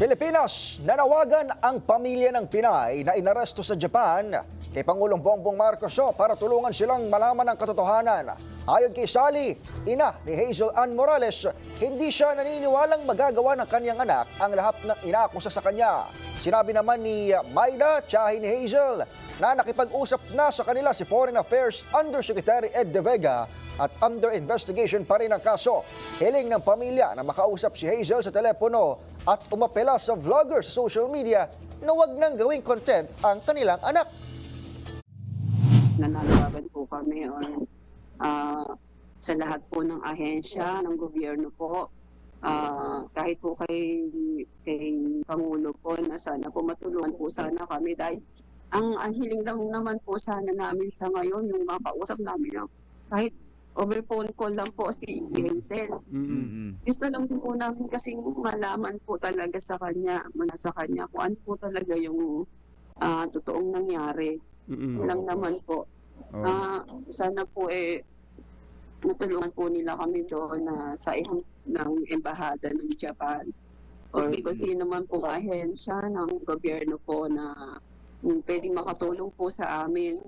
Pilipinas, nanawagan ang pamilya ng Pinay na inaresto sa Japan kay Pangulong Bongbong Marcos para tulungan silang malaman ang katotohanan. Ayon kay Sally, ina ni Hazel Ann Morales, hindi siya naniniwalang magagawa ng kanyang anak ang lahat ng inaakusa sa kanya. Sinabi naman ni Maida, tiyahin ni Hazel, na nakipag-usap na sa kanila si Foreign Affairs Undersecretary Ed De Vega at under investigation pa rin ang kaso. Hiling ng pamilya na makausap si Hazel sa telepono at umapela sa vlogger sa social media na wag nang gawing content ang kanilang anak. nananawagan po kami on ah, sa lahat po ng ahensya ng gobyerno po Ah, kahit po kay kay Pangulo po na sana po matulungan po sana kami dahil ang, ang hiling lang naman po sana namin sa ngayon yung makausap namin yung kahit over phone call lang po si Hazel. Mm-mm. Gusto lang po namin kasi malaman po talaga sa kanya, mula sa kanya kung ano po talaga yung ah, totoong nangyari. Mm-mm. Lang naman po. Oh. Ah, sana po eh natulungan po nila kami doon na sa ihang ng embahada ng Japan or kung sino man po ahensya ng gobyerno po na pwedeng makatulong po sa amin